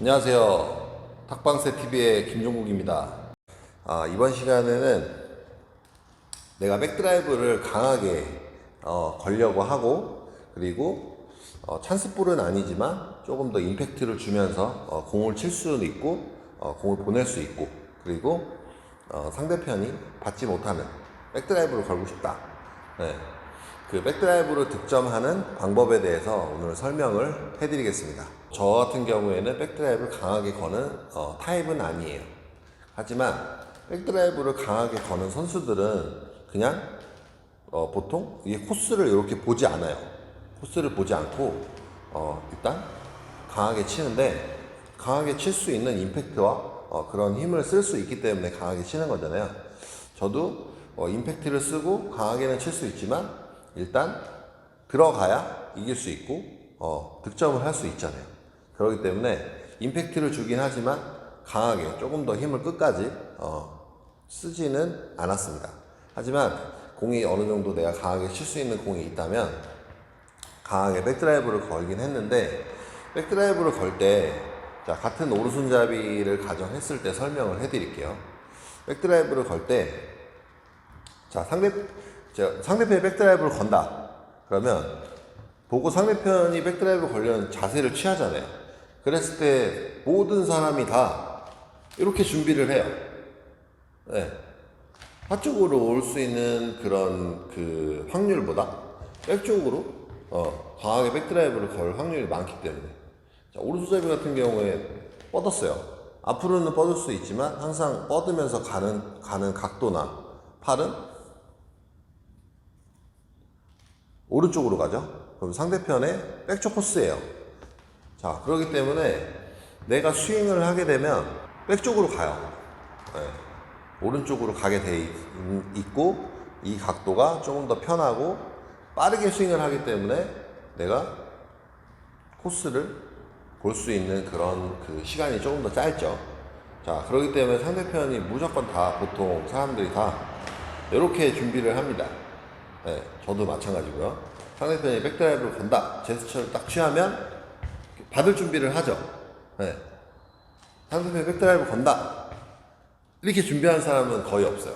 안녕하세요. 탁방세 TV의 김종국입니다. 아, 이번 시간에는 내가 백드라이브를 강하게 어, 걸려고 하고 그리고 어, 찬스볼은 아니지만 조금 더 임팩트를 주면서 어, 공을 칠 수는 있고 어, 공을 보낼 수 있고 그리고 어, 상대편이 받지 못하는 백드라이브를 걸고 싶다. 네. 그 백드라이브를 득점하는 방법에 대해서 오늘 설명을 해드리겠습니다. 저 같은 경우에는 백드라이브를 강하게 거는 어, 타입은 아니에요. 하지만 백드라이브를 강하게 거는 선수들은 그냥 어, 보통 이 코스를 이렇게 보지 않아요. 코스를 보지 않고 어, 일단 강하게 치는데 강하게 칠 수 있는 임팩트와 어, 그런 힘을 쓸 수 있기 때문에 강하게 치는 거잖아요. 저도 어, 임팩트를 쓰고 강하게는 칠 수 있지만 일단 들어가야 이길 수 있고 어, 득점을 할 수 있잖아요. 그렇기 때문에 임팩트를 주긴 하지만 강하게 조금 더 힘을 끝까지 어, 쓰지는 않았습니다. 하지만 공이 어느 정도 내가 강하게 칠 수 있는 공이 있다면 강하게 백드라이브를 걸긴 했는데 백드라이브를 걸때 자, 같은 오른손잡이를 가정했을 때 설명을 해드릴게요. 백드라이브를 걸 때 자, 상대, 자, 상대편이 백드라이브를 건다. 그러면 보고 상대편이 백드라이브 걸려는 자세를 취하잖아요. 그랬을 때 모든 사람이 다 이렇게 준비를 해요. 네. 화쪽으로 올 수 있는 그런 그 확률보다 백쪽으로 어, 강하게 백드라이브를 걸 확률이 많기 때문에 자, 오른손잡이 같은 경우에 뻗었어요. 앞으로는 뻗을 수 있지만 항상 뻗으면서 가는 가는 각도나 팔은 오른쪽으로 가죠. 그럼 상대편의 백쪽 코스예요. 자, 그렇기 때문에 내가 스윙을 하게 되면 백쪽으로 가요. 네. 오른쪽으로 가게 돼 있- 있고 이 각도가 조금 더 편하고 빠르게 스윙을 하기 때문에 내가 코스를 볼 수 있는 그런 그 시간이 조금 더 짧죠. 자, 그렇기 때문에 상대편이 무조건 다 보통 사람들이 다 이렇게 준비를 합니다. 네, 저도 마찬가지고요. 상대편이 백드라이브를 건다. 제스처를 딱 취하면 받을 준비를 하죠. 네. 상대편이 백드라이브 건다. 이렇게 준비한 사람은 거의 없어요.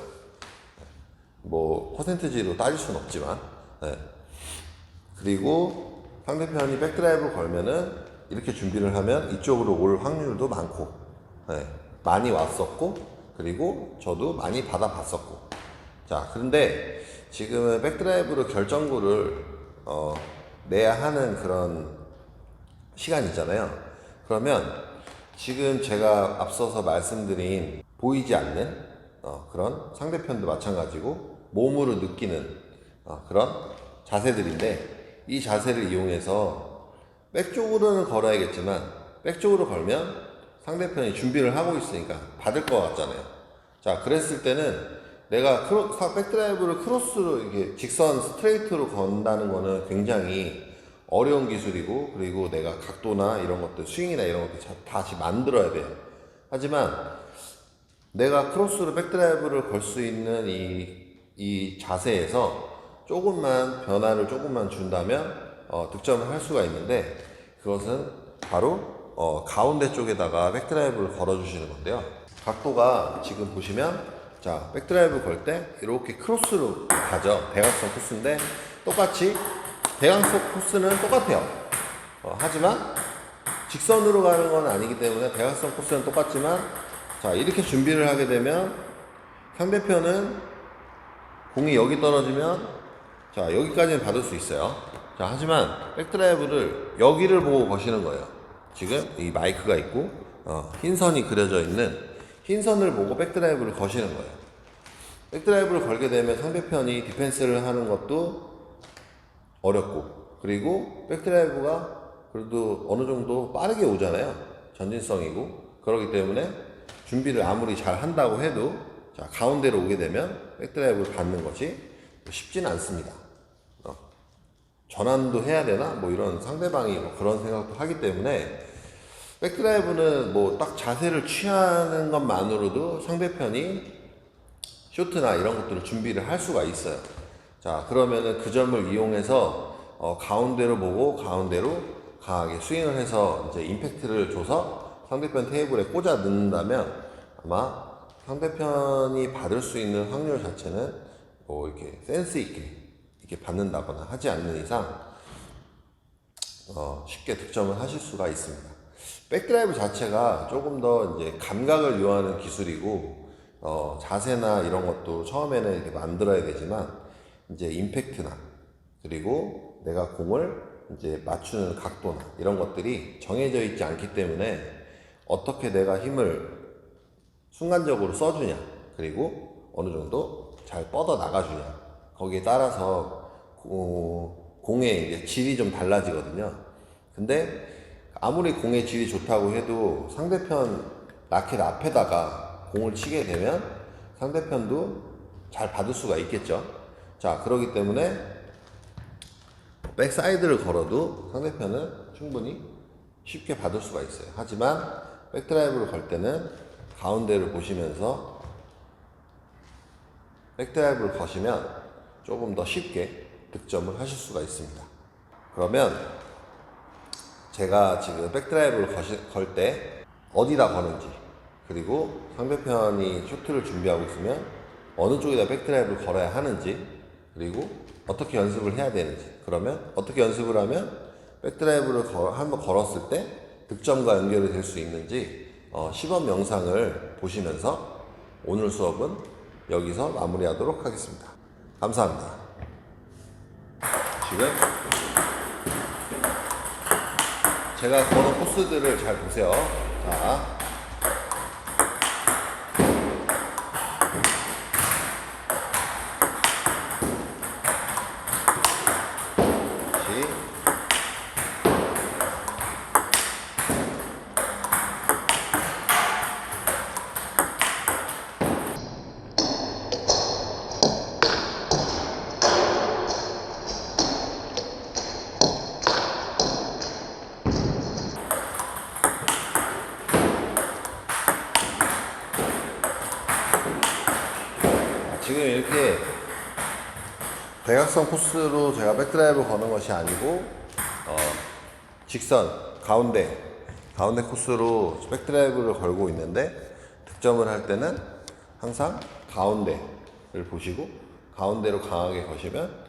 뭐 퍼센트지로 따질 수는 없지만 네. 그리고 상대편이 백드라이브를 걸면은 이렇게 준비를 하면 이쪽으로 올 확률도 많고 네. 많이 왔었고 그리고 저도 많이 받아봤었고 자 그런데 지금은 백드라이브로 결정구를 어, 내야 하는 그런 시간 있잖아요. 그러면 지금 제가 앞서서 말씀드린 보이지 않는 어, 그런 상대편도 마찬가지고 몸으로 느끼는 어, 그런 자세들인데 이 자세를 이용해서 백쪽으로는 걸어야겠지만 백쪽으로 걸면 상대편이 준비를 하고 있으니까 받을 것 같잖아요. 자, 그랬을 때는 내가 크로, 사- 백드라이브를 크로스로 이렇게 직선 스트레이트로 건다는 거는 굉장히 어려운 기술이고 그리고 내가 각도나 이런 것들 스윙이나 이런 것들 다 다시 만들어야 돼요. 하지만 내가 크로스로 백드라이브를 걸 수 있는 이, 이 자세에서 조금만 변화를 조금만 준다면 어, 득점을 할 수가 있는데 그것은 바로 어, 가운데 쪽에다가 백드라이브를 걸어주시는 건데요. 각도가 지금 보시면 자 백드라이브 걸 때 이렇게 크로스로 가죠. 대각선 코스인데 똑같이 대각선 코스는 똑같아요. 어, 하지만 직선으로 가는 건 아니기 때문에 대각선 코스는 똑같지만 자 이렇게 준비를 하게 되면 상대편은 공이 여기 떨어지면 자 여기까지는 받을 수 있어요 자 하지만 백드라이브를 여기를 보고 거시는 거예요 지금 이 마이크가 있고 어, 흰 선이 그려져 있는 흰 선을 보고 백드라이브를 거시는 거예요. 백드라이브를 걸게 되면 상대편이 디펜스를 하는 것도 어렵고 그리고 백드라이브가 그래도 어느 정도 빠르게 오잖아요. 전진성이고. 그렇기 때문에 준비를 아무리 잘 한다고 해도 자 가운데로 오게 되면 백드라이브를 받는 것이 쉽지는 않습니다. 어, 전환도 해야 되나? 뭐 이런 상대방이 뭐 그런 생각도 하기 때문에 백드라이브는 뭐 딱 자세를 취하는 것만으로도 상대편이 쇼트나 이런 것들을 준비를 할 수가 있어요. 자, 그러면은 그 점을 이용해서 어, 가운데로 보고 가운데로 강하게 스윙을 해서 이제 임팩트를 줘서 상대편 테이블에 꽂아 넣는다면 아마 상대편이 받을 수 있는 확률 자체는 뭐 이렇게 센스 있게 이렇게 받는다거나 하지 않는 이상 어, 쉽게 득점을 하실 수가 있습니다. 백드라이브 자체가 조금 더 이제 감각을 요하는 기술이고 어, 자세나 이런 것도 처음에는 이렇게 만들어야 되지만 이제 임팩트나 그리고 내가 공을 이제 맞추는 각도나 이런 것들이 정해져 있지 않기 때문에 어떻게 내가 힘을 순간적으로 써주냐 그리고 어느 정도 잘 뻗어 나가주냐 거기에 따라서 고- 공의 이제 질이 좀 달라지거든요. 근데 아무리 공의 질이 좋다고 해도 상대편 라켓 앞에다가 공을 치게 되면 상대편도 잘 받을 수가 있겠죠. 자 그러기 때문에 백사이드를 걸어도 상대편은 충분히 쉽게 받을 수가 있어요. 하지만 백드라이브를 걸 때는 가운데를 보시면서 백드라이브를 거시면 조금 더 쉽게 득점을 하실 수가 있습니다. 그러면 제가 지금 백드라이브를 걸 때 어디다 거는지 그리고 상대편이 쇼트를 준비하고 있으면 어느 쪽에다 백드라이브를 걸어야 하는지 그리고 어떻게 연습을 해야 되는지 그러면 어떻게 연습을 하면 백드라이브를 걸- 한번 걸었을 때 득점과 연결이 될 수 있는지 어, 시범 영상을 보시면서 오늘 수업은 여기서 마무리하도록 하겠습니다. 감사합니다. 지금 제가 거는 코스들을 잘 보세요. 자. 다시. 지금 이렇게 대각선 코스로 제가 백드라이브 거는 것이 아니고 어, 직선 가운데 가운데 코스로 백드라이브를 걸고 있는데 득점을 할 때는 항상 가운데를 보시고 가운데로 강하게 거시면